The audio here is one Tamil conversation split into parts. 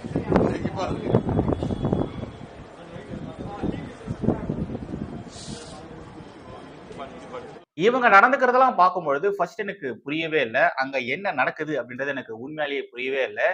एक ही बार இவங்க நடந்துக்கிறதெல்லாம் பார்க்கும்பொழுது ஃபர்ஸ்ட் எனக்கு புரியவே இல்லை அங்க என்ன நடக்குது அப்படின்றது எனக்கு உண்மையாலேயே புரியவே இல்லை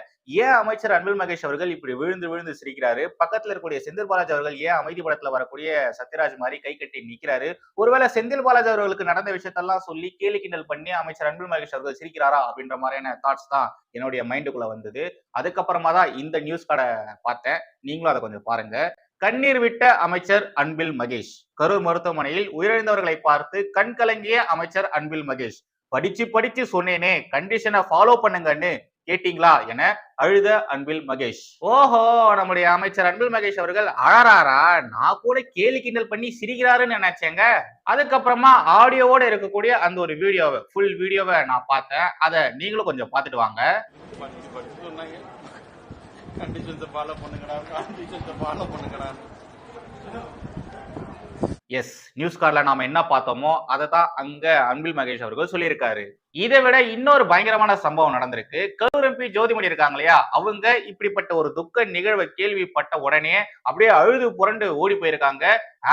ஏன் அமைச்சர் அன்பில் மகேஷ் அவர்கள் இப்படி விழுந்து விழுந்து சிரிக்கிறாரு? பக்கத்துல இருக்கக்கூடிய செந்தில் பாலாஜி அவர்கள் ஏன் அமைதி படத்துல வரக்கூடிய சத்யராஜ் மாதிரி கை கட்டி நிக்கிறாரு? ஒருவேளை செந்தில் பாலாஜி அவர்களுக்கு நடந்த விஷயத்தெல்லாம் சொல்லி கேலி கிண்டல் பண்ணி அமைச்சர் அன்பில் மகேஷ் அவர்கள் சிரிக்கிறாரா? அப்படின்ற மாதிரியான தாட்ஸ் தான் என்னுடைய மைண்டுக்குள்ள வந்தது. அதுக்கப்புறமா தான் இந்த நியூஸ் கடை பார்த்தேன். நீங்களும் அதை கொஞ்சம் பாருங்க. கண்ணீர் விட்ட அமைச்சர் அன்பில் மகேஷ். கரூர் மருத்துவமனையில் உயிரிழந்தவர்களை பார்த்து கண் கலங்கிய அமைச்சர் அன்பில் மகேஷ். படிச்சு படிச்சு சொன்னேனே கண்டிஷனை ஃபாலோ பண்ணுங்கன்னு கேட்டீங்களா என அழுத அன்பில் மகேஷ். ஓஹோ! நம்முடைய அமைச்சர் அன்பில் மகேஷ் அவர்கள் அழறாரா? நான் கூட கேலி கிண்டல் பண்ணி சிரிக்கிறாருன்னு நினைச்சேங்க. அதுக்கப்புறமா ஆடியோவோட இருக்கக்கூடிய அந்த ஒரு வீடியோவை ஃபுல் வீடியோவை நான் பார்த்தேன். அதை நீங்களும் கொஞ்சம் பார்த்துட்டு வாங்க. கண்டிஷன்ஸை ஃபாலோ பண்ணுங்கடா கண்டிஷன்ஸை ஃபாலோ பண்ணுங்கடா. எஸ் நியூஸ் கார்ல நாம என்ன பார்த்தோமோ அதை தான் அங்க அன்பில் மகேஷ் அவர்கள் சொல்லியிருக்காரு. இதை விட இன்னொரு பயங்கரமான சம்பவம் நடந்திருக்கு. கரூர் எம்பி ஜோதிமணி இருக்காங்க இல்லையா? அவங்க இப்படிப்பட்ட ஒரு துக்க நிகழ்வை கேள்விப்பட்ட உடனே அப்படியே அழுது புரண்டு ஓடி போயிருக்காங்க.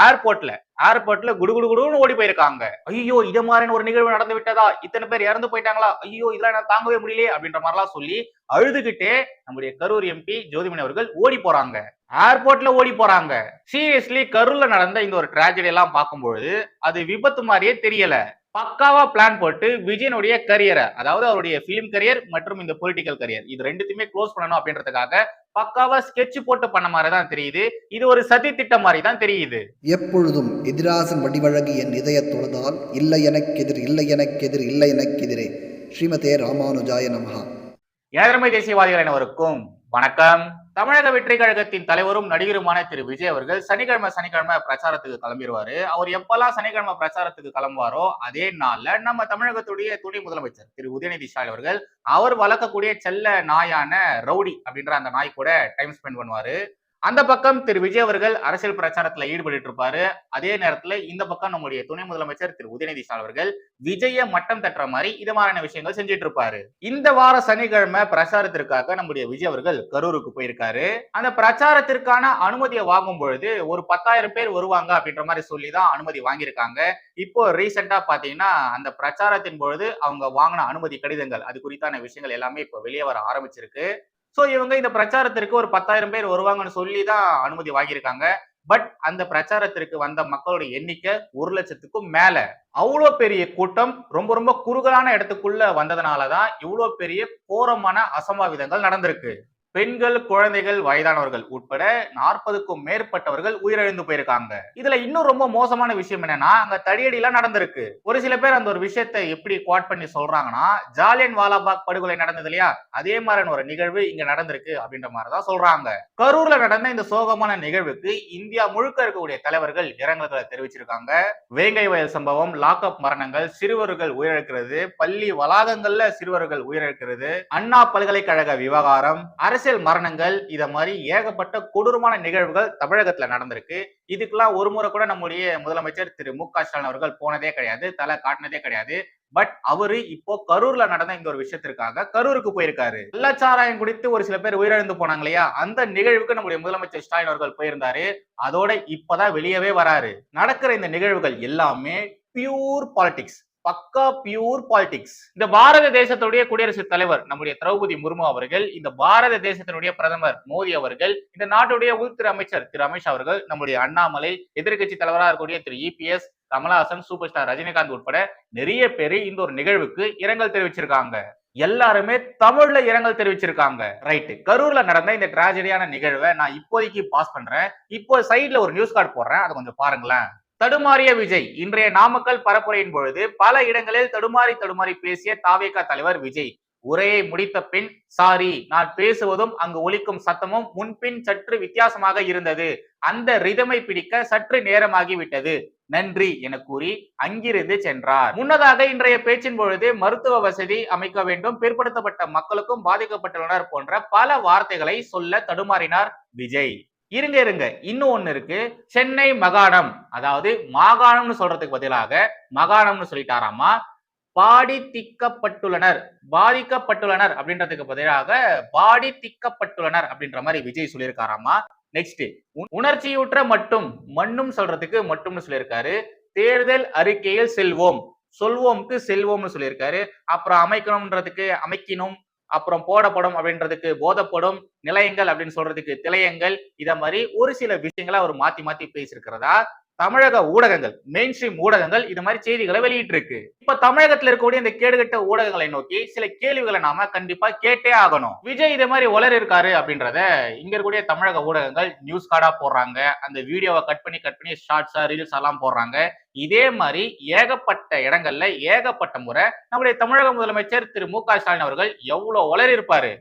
ஏர்போர்ட்ல ஏர்போர்ட்ல குடுகுடு குடுன்னு ஓடி போயிருக்காங்க. ஐயோ! இத மாதிரியான ஒரு நிகழ்வு நடந்து விட்டதா? இத்தனை பேர் இறந்து போயிட்டாங்களா? ஐயோ! இதெல்லாம் என்னால தாங்கவே முடியலையே அப்படின்ற மாதிரிலாம் சொல்லி அழுதுகிட்டே நம்முடைய கரூர் எம்பி ஜோதிமணி அவர்கள் ஓடி போறாங்க. ஏர்போர்ட்ல ஓடி போறாங்க. சீரியஸ்லி கரூர்ல நடந்த இந்த ஒரு ட்ராஜடி எல்லாம் பார்க்கும்பொழுது அது விபத்து மாதிரியே தெரியல. பக்காவா பிளான் போட்டு விஜயனுடைய கரியர அதாவது அவருடைய பிலிம் கரியர் மற்றும் இந்த பொலிட்டிக்கல் கரியர் இது ரெண்டுத்தையுமே க்ளோஸ் பண்ணணும் அப்படின்றதுக்காக பக்காவா ஸ்கெட்ச் போட்டு பண்ண மாதிரி தான் தெரியுது. இது ஒரு சதி திட்டம் மாதிரி தான் தெரியுது. எப்பொழுதும் எதிராசன் வடிவழகு என் இதயத் தொழுதால் இல்லை எனக்கெதிர் இல்லை எனக்கெதிர் இல்லை எனக்கெதிரே ஸ்ரீமதே ராமானுஜாய நமஹா ஏழமை தேசியவாதிகள் அனைவருக்கும் வணக்கம். தமிழக வெற்றி கழகத்தின் தலைவரும் நடிகருமான திரு விஜய் அவர்கள் சனிக்கிழமை சனிக்கிழமை பிரச்சாரத்துக்கு கிளம்பிடுவாரு. அவர் எப்பெல்லாம் சனிக்கிழமை பிரச்சாரத்துக்கு கிளம்புவாரோ அதே நாள்ல நம்ம தமிழகத்துடைய துணை முதலமைச்சர் திரு உதயநிதி ஸ்டாலின் அவர்கள் அவர் வளர்க்கக்கூடிய செல்ல நாயான ரவுடி அப்படின்ற அந்த நாய் கூட டைம் ஸ்பெண்ட் பண்ணுவாரு. அந்த பக்கம் திரு விஜய் அவர்கள் அரசியல் பிரச்சாரத்துல ஈடுபட்டு இருப்பாரு. அதே நேரத்துல இந்த பக்கம் நம்முடைய துணை முதலமைச்சர் திரு உதயநிதி ஸ்டாலின் அவர்கள் விஜய மட்டம் தட்டுற மாதிரி இது மாதிரியான விஷயங்கள் செஞ்சுட்டு இருப்பாரு. இந்த வார சனிக்கிழமை பிரச்சாரத்திற்காக நம்முடைய விஜய் அவர்கள் கரூருக்கு போயிருக்காரு. அந்த பிரச்சாரத்திற்கான அனுமதியை வாங்கும் பொழுது ஒரு 10,000 பேர் வருவாங்க அப்படின்ற மாதிரி சொல்லி தான் அனுமதி வாங்கியிருக்காங்க. இப்போ ரீசெண்டா பாத்தீங்கன்னா அந்த பிரச்சாரத்தின் பொழுது அவங்க வாங்கின அனுமதி கடிதங்கள் அது குறித்தான விஷயங்கள் எல்லாமே இப்போ வெளியே வர ஆரம்பிச்சிருக்கு. சோ இவங்க இந்த பிரச்சாரத்திற்கு ஒரு 10,000 பேர் வருவாங்கன்னு சொல்லி தான் அனுமதி வாங்கியிருக்காங்க. பட் அந்த பிரச்சாரத்திற்கு வந்த மக்களோட எண்ணிக்கை 1,00,000த்துக்கும் மேல. அவ்வளோ பெரிய கூட்டம் ரொம்ப ரொம்ப குறுகலான இடத்துக்குள்ள வந்ததுனால தான் இவ்வளோ பெரிய கோரமான அசம்பாவிதங்கள் நடந்திருக்கு. பெண்கள், குழந்தைகள், வயதானவர்கள் உட்பட 40க்கும் மேற்பட்டவர்கள் உயிரிழந்து போயிருக்காங்க. இதுல இன்னும் ரொம்ப மோசமான விஷயம் என்னன்னா அங்க தடியடிலாம் நடந்திருக்கு. ஒரு சில பேர் அந்த ஒரு விஷயத்தை எப்படி குவாட் பண்ணி சொல்றாங்கன்னா ஜாலியன் வாலாபாக் படுகொலை நடந்தது இல்லையா? அதே மாதிரியான ஒரு நிகழ்வு இங்க நடந்திருக்கு அப்படின்ற மாதிரி தான் சொல்றாங்க. கரூர்ல நடந்த இந்த சோகமான நிகழ்வுக்கு இந்தியா முழுக்க இருக்கக்கூடிய தலைவர்கள் இரங்கல்களை தெரிவிச்சிருக்காங்க. வேங்கை வயல் சம்பவம், லாக்அப் மரணங்கள், சிறுவர்கள் உயிரிழக்கிறது, பள்ளி வளாகங்கள்ல சிறுவர்கள் உயிரிழக்கிறது, அண்ணா பல்கலைக்கழக விவகாரம், அரசு அரசியல் மரணங்கள் இத மாதிரி ஏகப்பட்ட கொடூரமான நிகழ்வுகள் தமிழகத்துல நடந்திருக்கு. இதுக்கெல்லாம் ஒரு முறை கூட நம்முடைய முதலமைச்சர் திரு மு க ஸ்டாலின் அவர்கள் போனதே கிடையாது. தலை காட்டினதே கிடையாது. பட் அவரு இப்போ கரூர்ல நடந்த இந்த ஒரு விஷயத்திற்காக கரூருக்கு போயிருக்காரு. கள்ளச்சாராயம் குடித்து ஒரு சில பேர் உயிரிழந்து போனாங்க இல்லையா? அந்த நிகழ்வுக்கு நம்முடைய முதலமைச்சர் ஸ்டாலின் அவர்கள் போயிருந்தாரு. அதோட இப்பதான் வெளியவே வராரு. நடக்கிற இந்த நிகழ்வுகள் எல்லாமே பியூர் பாலிடிக்ஸ். பக்கா பியூர் பாலிடிக்ஸ். இந்த பாரத தேசத்துடைய குடியரசுத் தலைவர் நம்முடைய திரௌபதி முர்மு அவர்கள், இந்த பாரத தேசத்தினுடைய பிரதமர் மோடி அவர்கள், இந்த நாட்டுடைய உள்துறை அமைச்சர் திரு அமித்ஷா அவர்கள், நம்முடைய அண்ணாமலை, எதிர்க்கட்சி தலைவராக இருக்கக்கூடிய Thiru EPS, Kamal Haasan, super star Rajinikanth உட்பட நிறைய பேரு இந்த ஒரு நிகழ்வுக்கு இரங்கல் தெரிவிச்சிருக்காங்க. எல்லாருமே தமிழ்ல இரங்கல் தெரிவிச்சிருக்காங்க. ரைட்டு கரூர்ல நடந்த இந்த டிராஜடியான நிகழ்வை நான் இப்போதைக்கு பாஸ் பண்றேன். இப்போ சைட்ல ஒரு நியூஸ் கார்டு போடுறேன். அதை கொஞ்சம் பாருங்களேன். தடுமாறிய விஜய். இன்றைய நாமக்கல் பரப்புரையின் பொழுது பல இடங்களில் தடுமாறி தடுமாறி பேசிய தாவேகா தலைவர் விஜய். உரையை முடித்த பின் சாரி நான் பேசுவதும் அங்கு ஒலிக்கும் சத்தமும் முன்பின் சற்று வித்தியாசமாக இருந்தது. அந்த ரிதமை பிடிக்க சற்று நேரமாகிவிட்டது நன்றி என கூறி அங்கிருந்து சென்றார். முன்னதாக இன்றைய பேச்சின் பொழுது மருத்துவ வசதி அமைக்க வேண்டும் பிற்படுத்தப்பட்ட மக்களுக்கும் பாதிக்கப்பட்டுள்ளனர் போன்ற பல வார்த்தைகளை சொல்ல தடுமாறினார் விஜய். இருங்க இருங்க. இன்னும் ஒண்ணு இருக்கு. சென்னை மகாணம் அதாவது மாகாணம்னு சொல்றதுக்கு பதிலாக மகாணம்னு சொல்லிட்டாராமா? பாடித்திக்கப்பட்டுள்ளனர். பாதிக்கப்பட்டுள்ளனர் அப்படின்றதுக்கு பதிலாக பாடி திக்கப்பட்டுள்ளனர் அப்படின்ற மாதிரி விஜய் சொல்லியிருக்காராமா? நெக்ஸ்ட் உணர்ச்சியூற்ற மட்டும் மண்ணும் சொல்றதுக்கு மட்டும்னு சொல்லியிருக்காரு. தேர்தல் அறிக்கையில் செல்வோம். சொல்வோம்க்கு செல்வோம்னு சொல்லியிருக்காரு. அப்புறம் அமைக்கணும்ன்றதுக்கு அமைக்கணும் அப்புறம் போடப்படும் அப்படின்றதுக்கு போதப்படும் நிலையங்கள் அப்படின்னு சொல்றதுக்கு திலையங்கள் இத மாதிரி ஒரு சில விஷயங்களை அவர் மாத்தி மாத்தி பேசியிருக்கிறதா? தமிழக ஊடகங்கள் மெயின் ஸ்ட்ரீம் ஊடகங்கள் இது மாதிரி செய்திகளை வெளியிட்டு இருக்கு இப்ப தமிழகத்துல இருக்கக்கூடிய இந்த கேடுகட்ட ஊடகங்களை நோக்கி சில கேள்விகளை நாம கண்டிப்பா கேட்டே ஆகணும். விஜய் இதே மாதிரி உலர் இருக்காரு அப்படின்றத இங்க இருக்கக்கூடிய தமிழக ஊடகங்கள் நியூஸ் கார்டா போடுறாங்க. அந்த வீடியோவை கட் பண்ணி கட் பண்ணி ஷார்ட்ஸா ரீல்ஸ் எல்லாம் போடுறாங்க. இதே மாதிரி ஏகப்பட்ட இடங்கள்ல ஏகப்பட்ட முறை நம்முடைய தமிழக முதலமைச்சர் திரு மு க ஸ்டாலின் அவர்கள் எவ்வளவு உலர் இருப்பாரு?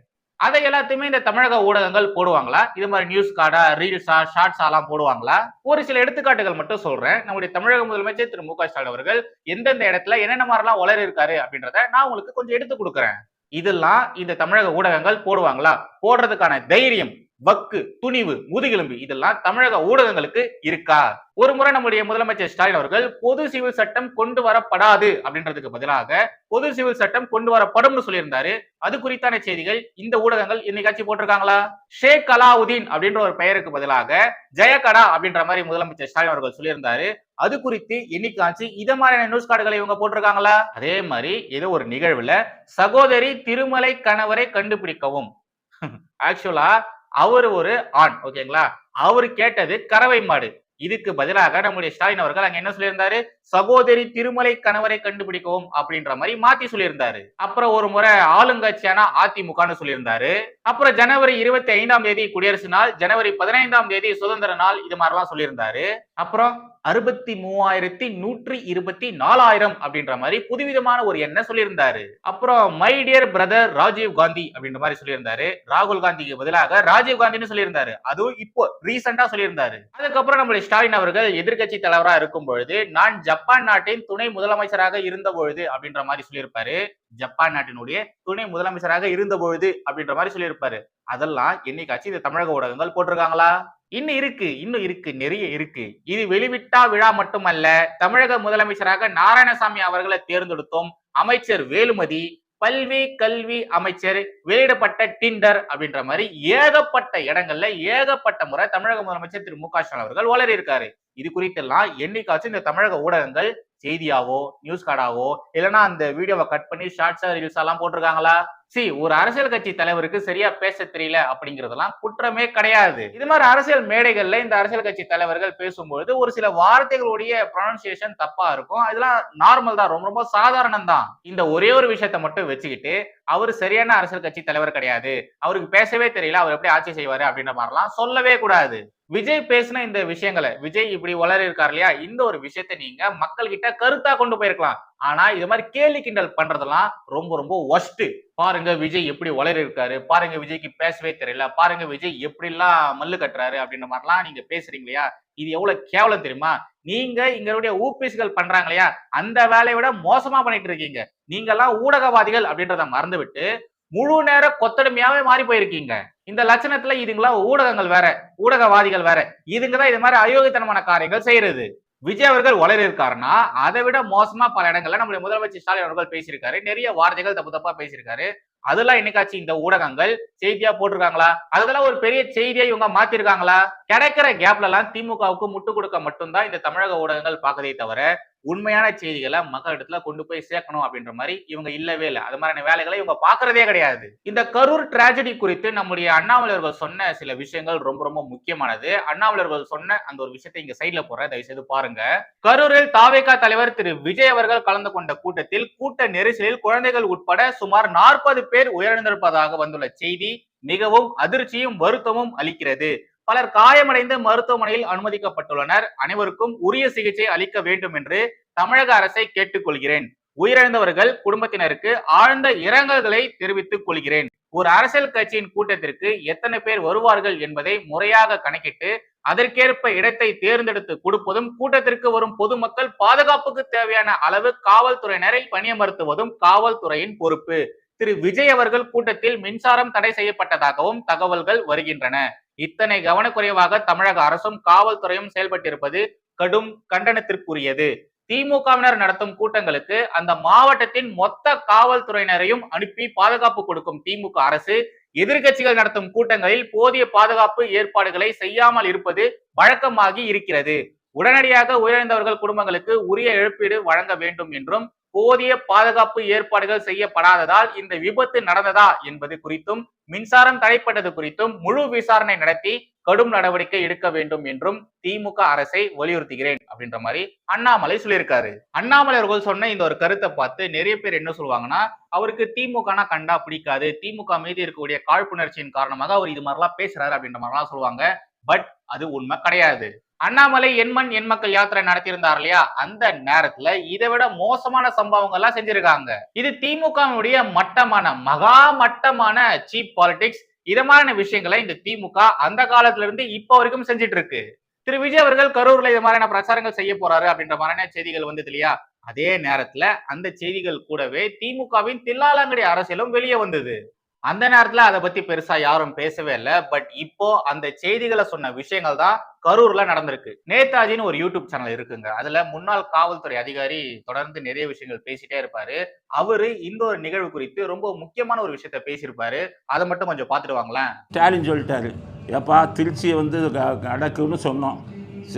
அதை எல்லாத்தையுமே இந்த தமிழக ஊடகங்கள் போடுவாங்களா? இது மாதிரி நியூஸ் கார்டா ரீல்ஸா ஷார்ட்ஸா எல்லாம் போடுவாங்களா? ஒரு சில எடுத்துக்காட்டுகள் மட்டும் சொல்றேன். நம்முடைய தமிழக முதலமைச்சர் திரு மு க ஸ்டாலின் அவர்கள் எந்தெந்த இடத்துல என்னென்ன மாதிரிலாம் வளர இருக்காரு அப்படின்றத நான் உங்களுக்கு கொஞ்சம் எடுத்து கொடுக்குறேன். இதெல்லாம் இந்த தமிழக ஊடகங்கள் போடுவாங்களா? போடுறதுக்கான தைரியம் வக்கு துணிவு முதுகெலும்பு இதெல்லாம் தமிழக ஊடகங்களுக்கு இருக்கா? ஒரு முறை நம்முடைய முதலமைச்சர் ஸ்டாலின் அவர்கள் பொது சிவில் சட்டம் கொண்டு வரப்படாது அப்படின்றதுக்கு பதிலாக பொது சிவில் சட்டம் கொண்டு வரப்படும்னு சொல்லியிருந்தாரு. அது குறித்தான செய்திகள் இந்த ஊடகங்கள் இன்னைக்காச்சும் போட்டிருக்காங்களா? ஷேக் அலாவுதீன் அப்படின்ற ஒரு பெயருக்கு பதிலாக ஜெயகடா அப்படின்ற மாதிரி முதலமைச்சர் ஸ்டாலின் அவர்கள் சொல்லியிருந்தாரு. அது குறித்து என்னைக்காச்சு இத மாதிரியான நியூஸ் கார்டுகளை இவங்க போட்டிருக்காங்களா? அதே மாதிரி ஏதோ ஒரு நிகழ்வுல சகோதரி திருமலை கணவரை கண்டுபிடிக்கவும். ஆக்சுவலா அவர் ஒரு ஆண் ஓகேங்களா அவர் கேட்டது கறவை மாடு. இதுக்கு பதிலாக நம்முடைய ஸ்டாலின் அவர்கள் அங்க என்ன சொல்லியிருந்தாரு? சகோதரி திருமலை கணவரை கண்டுபிடிக்கவும் அப்படின்ற மாதிரி மாத்தி சொல்லியிருந்தாரு. அப்புறம் ஒரு முறை ஆளுங்கட்சியான அதிமுகன்னு சொல்லியிருந்தாரு. அப்புறம் ஜனவரி இருபத்தி ஐந்தாம் தேதி குடியரசு நாள் ஜனவரி பதினைந்தாம் தேதி சுதந்திர நாள் இது மாதிரிலாம் சொல்லியிருந்தாரு. அப்புறம் அறுபத்தி மூவாயிரத்தி நூற்றி இருபத்தி நாலாயிரம் அப்படின்ற மாதிரி புதுவிதமான ஒரு எண்ணை சொல்லியிருந்தாரு. அப்புறம் my dear brother Rajiv Gandhi அப்படின்ற மாதிரி சொல்லியிருந்தாரு. ராகுல் காந்திக்கு பதிலாக ராஜீவ் காந்தின்னு சொல்லியிருந்தாரு. அதுவும் இப்போ ரீசெண்டா சொல்லியிருந்தாரு. அதுக்கப்புறம் நம்மளுடைய ஸ்டாலின் அவர்கள் எதிர்க்கட்சி தலைவரா இருக்கும் பொழுது நான் ஜப்பான் நாட்டின் துணை முதலமைச்சராக இருந்த பொழுது அப்படின்ற மாதிரி சொல்லியிருப்பாரு. ஜப்பான் நாட்டினுடைய துணை முதலமைச்சராக இருந்த பொழுது அப்படின்ற மாதிரி சொல்லியிருப்பாரு. அதெல்லாம் என்னைக்காச்சும் இந்த தமிழக ஊடகங்கள் போட்டிருக்காங்களா? இன்னும் இருக்கு இன்னும் இருக்கு நிறைய இருக்கு. இது வெளிவிட்டா விழா மட்டுமல்ல தமிழக முதலமைச்சராக நாராயணசாமி அவர்களை தேர்ந்தெடுத்தோம் அமைச்சர் வேலுமதி பல்வி கல்வி அமைச்சர் வெளியிடப்பட்ட டிண்டர் அப்படின்ற மாதிரி ஏகப்பட்ட இடங்கள்ல ஏகப்பட்ட முறை தமிழக முதலமைச்சர் திரு மு க ஸ்டாலின் அவர்கள் வளரி இருக்காரு. இது குறித்தெல்லாம் என்னைக்காச்சும் இந்த தமிழக ஊடகங்கள் செய்தியாவோ நியூஸ் கார்டாவோ இல்லைன்னா அந்த வீடியோவை கட் பண்ணி ஷார்ட்ஸா ரீல்ஸ் எல்லாம் போட்டிருக்காங்களா? சி ஒரு அரசியல் கட்சி தலைவருக்கு சரியா பேச தெரியல அப்படிங்கறதெல்லாம் குற்றமே கிடையாது. இது மாதிரி அரசியல் மேடைகள்ல இந்த அரசியல் கட்சி தலைவர்கள் பேசும்பொழுது ஒரு சில வார்த்தைகளுடைய ப்ரொனன்சியேஷன் தப்பா இருக்கும். இதெல்லாம் நார்மல் தான். ரொம்ப ரொம்ப சாதாரணம் தான். இந்த ஒரே ஒரு விஷயத்த மட்டும் வச்சுக்கிட்டு அவர் சரியான அரசியல் கட்சி தலைவர் கிடையாது. அவருக்கு பேசவே தெரியல. அவர் எப்படி ஆட்சி செய்வாரு அப்படின்ற மாதிரிலாம் சொல்லவே கூடாது. விஜய் பேசின இந்த விஷயங்களை விஜய் இப்படி வளர இருக்காரு இல்லையா? இந்த ஒரு விஷயத்தை நீங்க மக்கள் கிட்ட கருத்தா கொண்டு போயிருக்கலாம். ஆனா இது மாதிரி கேலி கிண்டல் பண்றதெல்லாம் ரொம்ப ரொம்ப ஒஸ்ட் பாருங்க விஜய் எப்படி வளர இருக்காரு பாருங்க விஜய்க்கு பேசவே தெரியல பாருங்க விஜய் எப்படிலாம் மல்லு கட்டுறாரு அப்படின்ற மாதிரிலாம் நீங்க பேசுறீங்க இல்லையா இது எவ்வளவு கேவலம் தெரியுமா? நீங்க இங்களுடைய ஊபிஸ்கள் பண்றாங்க இல்லையா அந்த வேலையை விட மோசமா பண்ணிட்டு இருக்கீங்க. நீங்க எல்லாம் ஊடகவாதிகள் அப்படின்றத மறந்துவிட்டு முழு நேர கொத்தடிமையாவே மாறி போயிருக்கீங்க. இந்த லட்சணத்துல இதுங்களாம் ஊடகங்கள் வேற ஊடகவாதிகள் வேற. இதுங்க தான் இது மாதிரி அயோக்கியத்தனமான காரியங்கள் செய்யறது. விஜய் அவர்கள் வளர இருக்காருன்னா அதை விட மோசமா பல இடங்கள்ல நம்மளுடைய முதலமைச்சர் ஸ்டாலின் அவர்கள் பேசியிருக்காரு. நிறைய வார்த்தைகள் தப்பு தப்பா பேசியிருக்காரு. அதெல்லாம் என்னைக்காச்சும் இந்த ஊடகங்கள்? செய்தியா போட்டிருக்காங்களா? அதெல்லாம் ஒரு பெரிய செய்தியை இவங்க மாத்திருக்காங்களா? கிடைக்கிற கேப்ல எல்லாம் திமுகவுக்கு முட்டு கொடுக்க மட்டும்தான் இந்த தமிழக ஊடகங்கள் பார்க்கதே தவிர உண்மையான செய்திகளை மக்களிடத்துல கொண்டு போய் சேர்க்கணும் அப்படின்ற மாதிரி இவங்க இல்லவே இல்லை. அது மாதிரியான வேலைகளை இவங்க பாக்குறதே கிடையாது. இந்த கரூர் டிராஜடி குறித்து நம்முடைய அண்ணாமலையர்கள் சொன்ன சில விஷயங்கள் ரொம்ப ரொம்ப முக்கியமானது. அண்ணாமலையர்கள் சொன்ன அந்த ஒரு விஷயத்தை இங்க சைட்ல போறேன் தயவு செய்து பாருங்க. கரூரில் தாவேகா தலைவர் திரு விஜய் அவர்கள் கலந்து கொண்ட கூட்டத்தில் கூட்ட நெரிசலில் குழந்தைகள் உட்பட சுமார் நாற்பது பேர் உயிரிழந்திருப்பதாக வந்துள்ள செய்தி மிகவும் அதிர்ச்சியும் வருத்தமும் அளிக்கிறது. பலர் காயமடைந்து மருத்துவமனையில் அனுமதிக்கப்பட்டுள்ளனர். அனைவருக்கும் உரிய சிகிச்சை அளிக்க வேண்டும் என்று தமிழக அரசை கேட்டுக்கொள்கிறேன். உயிரிழந்தவர்கள் குடும்பத்தினருக்கு ஆழ்ந்த இரங்கல்களை தெரிவித்துக் கொள்கிறேன். ஒரு அரசியல் கட்சியின் கூட்டத்திற்கு எத்தனை பேர் வருவார்கள் என்பதை முறையாக கணக்கிட்டு அதற்கேற்ப இடத்தை தேர்ந்தெடுத்து கொடுப்பதும் கூட்டத்திற்கு வரும் பொதுமக்கள் பாதுகாப்புக்கு தேவையான அளவு காவல்துறையினரை பணியமர்த்துவதும் காவல்துறையின் பொறுப்பு. திரு. விஜய் அவர்கள் கூட்டத்தில் மின்சாரம் தடை செய்யப்பட்டதாகவும் தகவல்கள் வருகின்றன. இத்தனை கவனக்குறைவாக தமிழக அரசும் காவல்துறையும் செயல்பட்டிருப்பது கடும் கண்டனத்திற்குரியது. திமுகவினர் நடத்தும் கூட்டங்களுக்கு அந்த மாவட்டத்தின் மொத்த காவல்துறையினரையும் அனுப்பி பாதுகாப்பு கொடுக்கும் திமுக அரசு எதிர்க்கட்சிகள் நடத்தும் கூட்டங்களில் போதிய பாதுகாப்பு ஏற்பாடுகளை செய்யாமல் இருப்பது வழக்கமாகி இருக்கிறது. உடனடியாக உயிரிழந்தவர்கள் குடும்பங்களுக்கு உரிய இழப்பீடு வழங்க வேண்டும் என்றும் போதிய பாதுகாப்பு ஏற்பாடுகள் செய்யப்படாததால் இந்த விபத்து நடந்ததா என்பது குறித்தும் மின்சாரம் தடைப்பட்டது குறித்தும் முழு விசாரணை நடத்தி கடும் நடவடிக்கை எடுக்க வேண்டும் என்றும் திமுக அரசை வலியுறுத்துகிறேன் அப்படின்ற மாதிரி அண்ணாமலை சொல்லியிருக்காரு. அண்ணாமலை அவர்கள் சொன்ன இந்த ஒரு கருத்தை பார்த்து நிறைய பேர் என்ன சொல்லுவாங்கன்னா அவருக்கு திமுகனா கண்டா பிடிக்காது. திமுக மீது இருக்கக்கூடிய காழ்ப்புணர்ச்சியின் காரணமாக அவர் இது மாதிரிலாம் பேசுறாரு அப்படின்ற மாதிரிலாம் சொல்லுவாங்க. பட் அது உண்மை கிடையாது. அண்ணாமலை எண்மண் எண் மக்கள் யாத்திரை நடத்தியிருந்தார் இல்லையா? அந்த நேரத்துல இதை விட மோசமான சம்பவங்கள் எல்லாம் செஞ்சிருக்காங்க. இது திமுகவுடைய மட்டமான மகா மட்டமான சீப் பாலிடிக்ஸ் இத மாதிரியான விஷயங்களை இந்த திமுக அந்த காலத்துல இருந்து இப்போ வரைக்கும் செஞ்சுட்டு இருக்கு திரு. விஜய் அவர்கள் கரூர்ல இது மாதிரியான பிரச்சாரங்கள் செய்ய போறாரு அப்படின்ற மாதிரியான செய்திகள் வந்தது இல்லையா? அதே நேரத்துல அந்த செய்திகள் கூடவே திமுகவின் தில்லாலங்கடி அரசியலும் வெளியே வந்தது. அந்த நேரத்துல அதை பத்தி பெருசா யாரும் பேசவே இல்லை. பட் இப்போ அந்த செய்திகளை சொன்ன விஷயங்கள் தான் கரூர்ல நடந்திருக்கு. நேதாஜின்னு ஒரு யூடியூப் சேனல் இருக்குங்க. அதுல முன்னாள் காவல்துறை அதிகாரி தொடர்ந்து நிறைய விஷயங்கள் பேசிட்டே இருப்பாரு. அவரு இந்த ஒரு நிகழ்வு குறித்து ரொம்ப முக்கியமான ஒரு விஷயத்த பேசியிருப்பாரு. அதை மட்டும் கொஞ்சம் பார்த்துட்டு வாங்களேன். ஸ்டாலின் சொல்லிட்டாரு. ஏப்பா திருச்சியை வந்து க- அடக்குன்னு சொன்னோம்.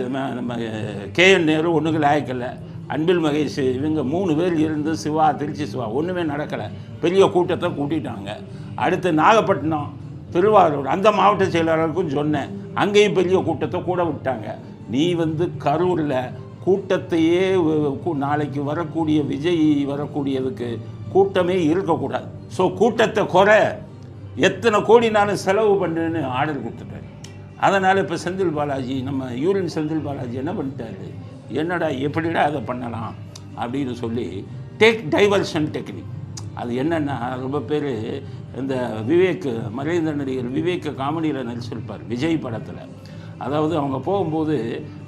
நம்ம கே என் நேரு ஒன்றுக்கு லாயக்கல்ல அன்பில் மகேஷ் இவங்க மூணு பேர் இருந்து சிவா திருச்சி சிவா ஒன்றுமே நடக்கலை. பெரிய கூட்டத்தை கூட்டிட்டாங்க. அடுத்து நாகப்பட்டினம் திருவாரூர் அந்த மாவட்ட செயலாளருக்கும் சொன்னேன். அங்கேயும் பெரிய கூட்டத்தை கூட விட்டாங்க. நீ வந்து கரூரில் கூட்டத்தையே நாளைக்கு வரக்கூடிய விஜய் வரக்கூடியதுக்கு கூட்டமே இருக்கக்கூடாது. ஸோ கூட்டத்தை குறை. எத்தனை கோடி நான் செலவு பண்ணுன்னு ஆர்டர் கொடுத்துட்டேன் அதனால் இப்போ செந்தில் பாலாஜி நம்ம யூரின் செந்தில் பாலாஜி என்ன பண்ணிட்டாரு? என்னடா எப்படிடா அதை பண்ணலாம்? அப்படின்னு சொல்லி டேக் டைவர்ஷன் டெக்னிக் அது என்னென்னா ரொம்ப பேர் இந்த விவேக் மறைந்த நடிகர் விவேக் காமெடியில் நடிச்சிருப்பார் விஜய் படத்தில். அதாவது அவங்க போகும்போது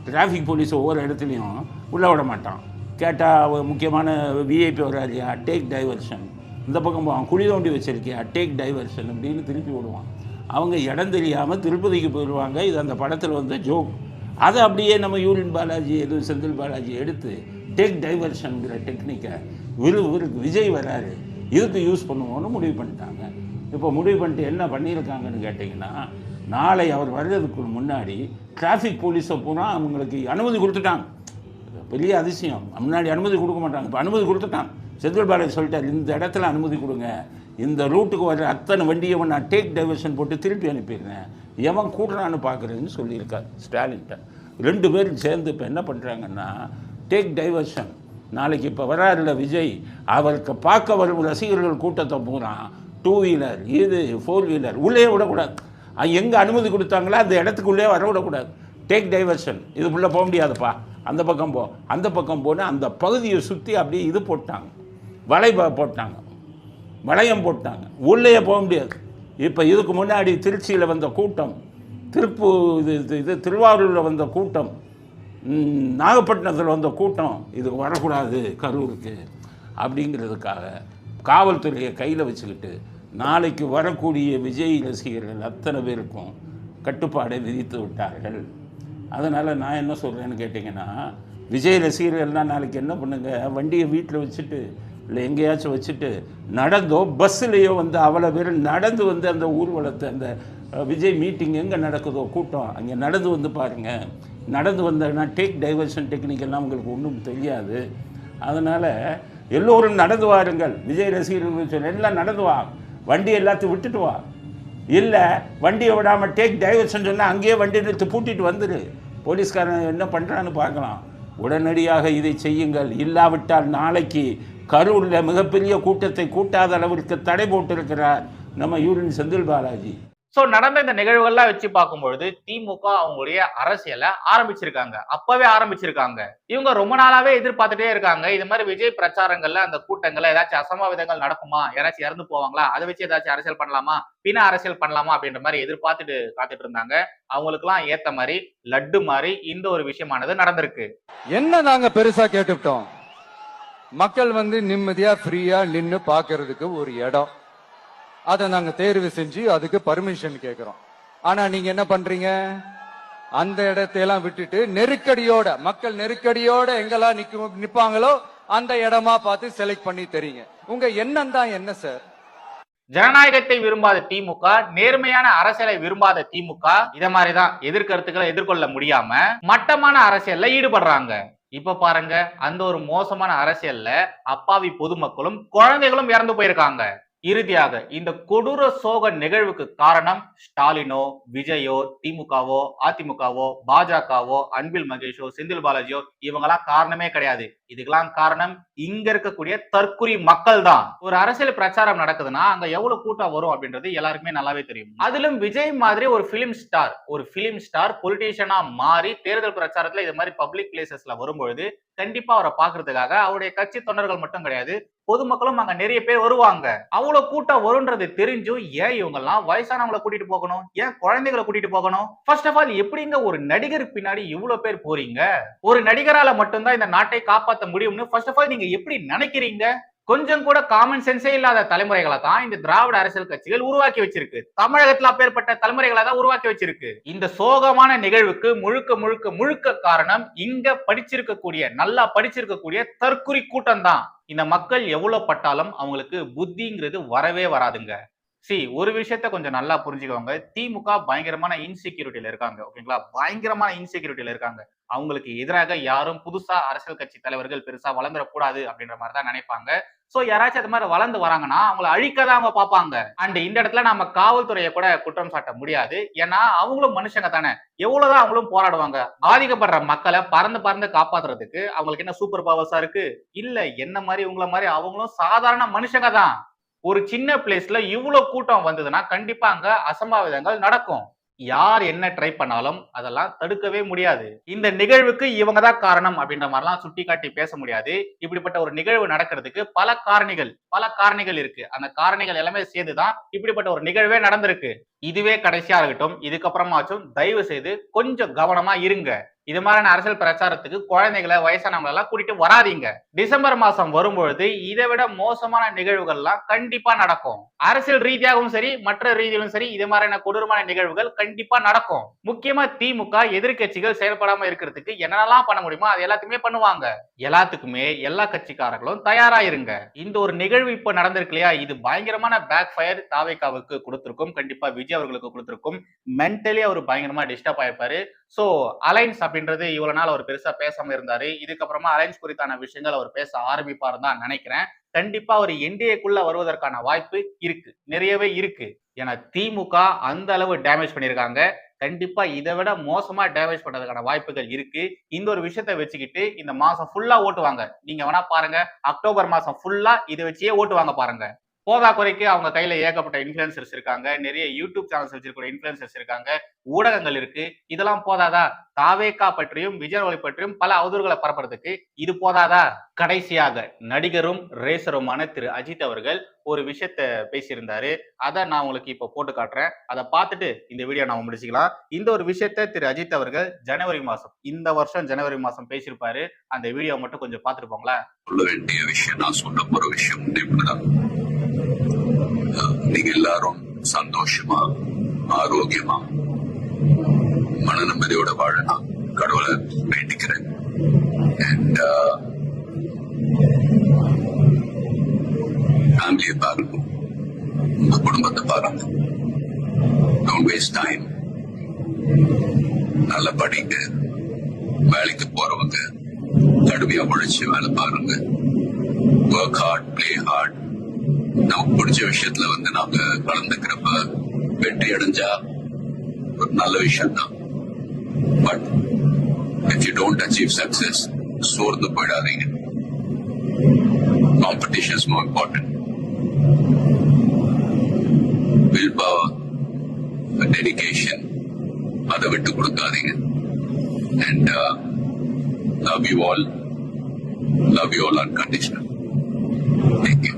டிராஃபிக் போலீஸ் ஒவ்வொரு இடத்துலையும் உள்ளே விட மாட்டான். கேட்டால் முக்கியமான விஐபி வராதியா டேக் டைவர்ஷன் இந்த பக்கம் போவான் குழி தோண்டி வச்சிருக்கியா டேக் டைவர்ஷன் அப்படின்னு திருப்பி விடுவான். அவங்க இடம் தெரியாமல் திருப்பதிக்கு போயிடுவாங்க இது அந்த படத்தில் வந்த ஜோக் அதை அப்படியே நம்ம யூரின் பாலாஜி எதுவும் செந்தில் பாலாஜி எடுத்து டேக் டைவர்ஷனுங்கிற டெக்னிக்கை விரு விரு விஜய் வராரு இதுக்கு யூஸ் பண்ணுவோன்னு முடிவு பண்ணிட்டாங்க. இப்போ முடிவு பண்ணிட்டு என்ன பண்ணியிருக்காங்கன்னு கேட்டிங்கன்னா நாளை அவர் வர்றதுக்கு முன்னாடி டிராஃபிக் போலீஸை பூரா அவங்களுக்கு அனுமதி கொடுத்துட்டாங்க. பெரிய அதிசயம். முன்னாடி அனுமதி கொடுக்க மாட்டாங்க. இப்போ அனுமதி கொடுத்துட்டான் செந்தில் பாலாஜி சொல்லிட்டார் இந்த இடத்துல அனுமதி கொடுங்க. இந்த ரூட்டுக்கு வர அத்தனை வண்டியை நான் டேக் டைவர்ஷன் போட்டு திருப்பி அனுப்பிடுறேன். எவன் கூட்டுறான்னு பார்க்குறேன்னு சொல்லியிருக்கார் ஸ்டாலின்கிட்ட. ரெண்டு பேரும் சேர்ந்து இப்போ என்ன பண்ணுறாங்கன்னா டேக் டைவர்ஷன் நாளைக்கு இப்போ வராருல விஜய் அவருக்கு பார்க்க வரும் ரசிகர்கள் கூட்டத்தை பூரா டூ வீலர் இது ஃபோர் வீலர் உள்ளே விடக்கூடாது. எங்கே அனுமதி கொடுத்தாங்களோ அந்த இடத்துக்குள்ளே வர விடக்கூடாது. டேக் டைவர்ஷன் இதுக்குள்ளே போக முடியாதுப்பா. அந்த பக்கம் போ. அந்த பக்கம் போனால் அந்த பகுதியை சுற்றி அப்படியே இது போட்டாங்க. வலை போட்டாங்க. வளையம் போட்டாங்க. உள்ளேயே போக முடியாது. இப்போ இதுக்கு முன்னாடி திருச்சியில் வந்த கூட்டம் திருப்பூர் இது இது- இது திருவாரூரில் வந்த கூட்டம் நாகப்பட்டினத்தில் வந்த கூட்டம் இது வரக்கூடாது கரூருக்கு அப்படிங்கிறதுக்காக காவல்துறையை கையில் வச்சுக்கிட்டு நாளைக்கு வரக்கூடிய விஜய் ரசிகர்கள் அத்தனை பேருக்கும் கட்டுப்பாடை விதித்து விட்டார்கள். அதனால் நான் என்ன சொல்கிறேன்னு கேட்டிங்கன்னா விஜய் ரசிகர்கள்லாம் நாளைக்கு என்ன பண்ணுங்க? வண்டியை வீட்டில் வச்சுட்டு இல்லை எங்கேயாச்சும் வச்சுட்டு நடந்தோ பஸ்ஸுலேயோ வந்து அவ்வளோ பேர் நடந்து வந்து அந்த ஊர்வலத்தை அந்த விஜய் மீட்டிங் எங்கே நடக்குதோ கூட்டம் அங்கே நடந்து வந்து பாருங்கள் நடந்து வந்தேன்னா டேக் டைவர்ஷன் டெக்னிக் எல்லாம் உங்களுக்கு ஒன்றும் தெரியாது. அதனால் எல்லோரும் நடந்து வாருங்கள். விஜய் ரசிகர்கள் சொல்லி எல்லாம் நடந்து வா. வண்டி எல்லாத்தையும் விட்டுட்டு வா. இல்லை வண்டியை விடாமல் டேக் டைவர்ஷன் சொன்னால் அங்கேயே வண்டி நிறுத்து பூட்டிட்டு வந்துடு போலீஸ்காரன் என்ன பண்ணுறான்னு பார்க்கலாம். உடனடியாக இதை செய்யுங்கள். இல்லாவிட்டால் நாளைக்கு கரூரில் மிகப்பெரிய கூட்டத்தை கூட்டாத அளவிற்கு தடை போட்டிருக்கிறார் நம்ம யூரின் செந்தில் பாலாஜி. ஸோ நடந்த இந்த நிகழ்வுகள்லாம் வச்சு பார்க்கும்பொழுது திமுக அவங்களுடைய அரசியலை ஆரம்பிச்சிருக்காங்க. அப்பவே ஆரம்பிச்சிருக்காங்க. இவங்க ரொம்ப நாளாவே எதிர்பார்த்துட்டே இருக்காங்க. இது மாதிரி விஜய் பிரச்சாரங்கள்ல அந்த கூட்டங்கள்ல ஏதாச்சும் அசம்பாவிதங்கள் நடக்குமா? யாராச்சும் இறந்து போவாங்களா? அதை வச்சு ஏதாச்சும் அரசியல் பண்ணலாமா? பின்ன அரசியல் பண்ணலாமா? அப்படின்ற மாதிரி எதிர்பார்த்துட்டு காத்துட்டு இருந்தாங்க. அவங்களுக்குலாம் ஏத்த மாதிரி லட்டு மாதிரி இந்த ஒரு விஷயமானது நடந்திருக்கு. என்ன நாங்க பெருசா கேட்டுவிட்டோம் மக்கள் வந்து நிம்மதியா ஃப்ரீயா நின்று பாக்குறதுக்கு ஒரு இடம். அதை நாங்க தேர்வு செஞ்சு அதுக்கு பர்மிஷன் கேட்கிறோம் ஆனா நீங்க என்ன பண்றீங்க? அந்த இடத்தையெல்லாம் விட்டுட்டு நெருக்கடியோட மக்கள் நெருக்கடியோட எங்கெல்லாம் நிக்க நிப்பாங்களோ அந்த இடமா பார்த்து செலக்ட் பண்ணி தெரியுங்க. உங்க எண்ணம் தான் என்ன சார் ஜனநாயகத்தை விரும்பாத திமுக நேர்மையான அரசியலை விரும்பாத திமுக இத மாதிரிதான் எதிர்கருத்துக்களை எதிர்கொள்ள முடியாம மட்டமான அரசியல்ல ஈடுபடுறாங்க. இப்ப பாருங்க அந்த ஒரு மோசமான அரசியல்ல அப்பாவி பொதுமக்களும் குழந்தைகளும் இறந்து போயிருக்காங்க. இறுதியாக இந்த கொடூர சோக நிகழ்வுக்கு காரணம் ஸ்டாலினோ விஜயோ திமுகவோ அதிமுகவோ பாஜகவோ அன்பில் மகேஷோ செந்தில் பாலாஜியோ இவங்கெல்லாம் காரணமே கிடையாது. இதுக்கெல்லாம் காரணம் இங்க இருக்கக்கூடிய தற்குறி மக்கள் தான் ஒரு அரசியல் பிரச்சாரம் நடக்குதுன்னா அங்க எவ்வளவு கூட்டம் வரும் அப்படின்றது எல்லாருக்குமே நல்லாவே தெரியும். அதிலும் விஜய் மாதிரி ஒரு பிலிம் ஸ்டார் ஒரு பிலிம் ஸ்டார் பொலிட்டீஷியனா மாறி தேர்தல் பிரச்சாரத்துல இது மாதிரி பப்ளிக் பிளேசஸ்ல வரும்பொழுது கண்டிப்பா அவரை பாக்குறதுக்காக அவருடைய கட்சி தொண்டர்கள் மட்டும் கிடையாது பொதுமக்களும் அங்க நிறைய பேர் வருவாங்க. அவ்வளவு கூட்டம் வரும்ன்றது தெரிஞ்சும் ஏன் இவங்க எல்லாம் வயசானவங்களை கூட்டிட்டு போகணும்? ஏன் குழந்தைகளை கூட்டிட்டு போகணும்? ஃபர்ஸ்ட் ஆஃப் ஆல் எப்படிங்க ஒரு நடிகர் பின்னாடி இவ்வளவு பேர் போறீங்க? ஒரு நடிகரால மட்டும்தான் இந்த நாட்டை காப்பாற்ற முடியும்னு ஃபர்ஸ்ட் ஆஃப் ஆல் நீங்க எப்படி நினைக்கிறீங்க? கொஞ்சம் கூட காமன் சென்ஸே இல்லாத தலைமுறைகளை தான் இந்த திராவிட அரசியல் கட்சிகள் உருவாக்கி வச்சிருக்கு. தமிழகத்துல அப்பேற்பட்ட தலைமுறைகளை தான் உருவாக்கி வச்சிருக்கு. இந்த சோகமான நிகழ்வுக்கு முழுக்க முழுக்க முழுக்க காரணம் இங்க படிச்சிருக்கக்கூடிய நல்லா படிச்சிருக்கக்கூடிய தற்குறி கூட்டம் தான் இந்த மக்கள் எவ்வளவு பட்டாலும் அவங்களுக்கு புத்திங்கிறது வரவே வராதுங்க. சி ஒரு விஷயத்த கொஞ்சம் நல்லா புரிஞ்சுக்கோங்க. திமுக பயங்கரமான இன்செக்யூரிட்டியில இருக்காங்க ஓகேங்களா பயங்கரமான இன்செக்யூரிட்டியில இருக்காங்க. அவங்களுக்கு எதிராக யாரும் புதுசா அரசியல் கட்சி தலைவர்கள் பெருசா வளர்ந்துடக்கூடாது அப்படின்ற மாதிரி தான் நினைப்பாங்க. சோ யாராச்சும் அது மாதிரி வளர்ந்து வராங்கன்னா அவங்கள அழிக்க தான் அவங்க பார்ப்பாங்க. அண்ட் இந்த இடத்துல நம்ம காவல்துறையை கூட குற்றம் சாட்ட முடியாது. ஏன்னா அவங்களும் மனுஷங்க தானே. எவ்வளவுதான் அவங்களும் போராடுவாங்க. பாதிக்கப்படுற மக்களை பறந்து பறந்து காப்பாத்துறதுக்கு அவங்களுக்கு என்ன சூப்பர் பவர்ஸா இருக்கு? இல்ல என்ன மாதிரி உங்களை மாதிரி அவங்களும் சாதாரண மனுஷங்க தான். ஒரு சின்ன பிளேஸ்ல இவ்வளவு கூட்டம் வந்ததுன்னா கண்டிப்பா அங்க அசம்பாவிதங்கள் நடக்கும். யார் என்ன ட்ரை பண்ணாலும் அதெல்லாம் தடுக்கவே முடியாது. இந்த நிகழ்வுக்கு இவங்க தான் காரணம் அப்படின்ற மாதிரிலாம் சுட்டி காட்டி பேச முடியாது. இப்படிப்பட்ட ஒரு நிகழ்வு நடக்கிறதுக்கு பல காரணிகள் பல காரணிகள் இருக்கு. அந்த காரணிகள் எல்லாமே சேர்ந்துதான் இப்படிப்பட்ட ஒரு நிகழ்வே நடந்திருக்கு. இதுவே கடைசியா இருக்கட்டும். இதுக்கப்புறமாச்சும் தயவு செய்து கொஞ்சம் கவனமா இருங்க. இது மாதிரியான அரசியல் பிரச்சாரத்துக்கு குழந்தைகளை வயசானவங்களை எல்லாம் கூட்டிட்டு வராதீங்க. டிசம்பர் மாசம் வரும்பொழுது இதை விட மோசமான நிகழ்வுகள்லாம் கண்டிப்பா நடக்கும். அரசியல் ரீதியாகவும் சரி மற்ற ரீதியிலும் சரி இது மாதிரியான கொடூரமான நிகழ்வுகள் கண்டிப்பா நடக்கும். முக்கியமா திமுக எதிர்க்கட்சிகள் செயல்படாம இருக்கிறதுக்கு என்னென்னலாம் பண்ண முடியுமோ அது எல்லாத்தையுமே பண்ணுவாங்க. எல்லாத்துக்குமே எல்லா கட்சிக்காரர்களும் தயாரா இருங்க இந்த ஒரு நிகழ்வு இப்ப நடந்திருக்கு இல்லையா? இது பயங்கரமான பேக் ஃபயர் தாவேக்காவுக்கு கொடுத்திருக்கும். கண்டிப்பா விஜய் அவர்களுக்கு கொடுத்திருக்கும். மென்டலி அவர் பயங்கரமா டிஸ்டர்ப் ஆயிருப்பாரு. ஸோ அலைன்ஸ் அப்படின்றது இவ்வளோ நாள் அவர் பெருசாக பேசாமல் இருந்தார். இதுக்கப்புறமா அலைன்ஸ் குறித்தான விஷயங்கள் அவர் பேச ஆரம்பிப்பார் தான் நினைக்கிறேன். கண்டிப்பாக அவர் என்டிஏக்குள்ள வருவதற்கான வாய்ப்பு இருக்கு. நிறையவே இருக்கு. ஏன்னா திமுக அந்த அளவு டேமேஜ் பண்ணியிருக்காங்க. கண்டிப்பா இதை விட மோசமா டேமேஜ் பண்றதுக்கான வாய்ப்புகள் இருக்கு. இந்த ஒரு விஷயத்த வச்சுக்கிட்டு இந்த மாசம் ஃபுல்லா ஓட்டுவாங்க. நீங்க வேணா பாருங்க. அக்டோபர் மாசம் ஃபுல்லா இதை வச்சே ஓட்டுவாங்க பாருங்க. போதா குறைக்கு அவங்க கையில ஏகப்பட்ட இன்ஃபுளுசர்ஸ் இருக்காங்க. நிறைய யூடியூப் சேனல்ஸ் வச்சிருக்கிற இன்ஃபுளுசர்ஸ் இருக்காங்க. ஊடகங்கள் இருக்கு. இதெல்லாம் போதாதா? தாவேக்கா பற்றியும் விஜய் அவர்களை பற்றியும் பல அவதூறுகளை பரப்புறதுக்கு இது போதாதா? கடைசியாக நடிகரும் ரேசருமான திரு அஜித் அவர்கள் ஒரு விஷயத்த பேசியிருந்தாரு. அதை நான் உங்களுக்கு இப்போ போட்டு காட்டுறேன். அதை பார்த்துட்டு இந்த வீடியோ நாம முடிச்சுக்கலாம். இந்த ஒரு விஷயத்த திரு அஜித் அவர்கள் ஜனவரி மாசம் இந்த வருஷம் ஜனவரி மாசம் பேசியிருப்பாரு. அந்த வீடியோ மட்டும் கொஞ்சம் பார்த்துட்டு போங்களேன். சொல்ல வேண்டிய விஷயம் நான் சொன்ன போற விஷயம் நீங்க எல்லாரும் சந்தோஷமா ஆரோக்கியமா மன நிம்மதியோட வாழணும் கடவுளை வேண்டிக்கிறேன் அண்ட் ஃபேமிலியை பாருங்க உங்க குடும்பத்தை பாருங்க டோன்ட் வேஸ்ட் டைம் நல்லா படிங்க வேலைக்கு போறவங்க கடுமையா உழைச்சு வேலை பாருங்க ஒர்க் ஹார்ட் பிளே ஹார்ட் நமக்கு பிடிச்ச விஷயத்துல வந்து நாம கலந்துக்கிறப்ப வெற்றி அடைஞ்சா ஒரு நல்ல விஷயம் தான் but if you don't achieve success சோர்ந்து போயிடாதீங்க. Competition is more important will power dedication அதை விட்டு கொடுக்காதீங்க. And love you all love you all unconditional thank you.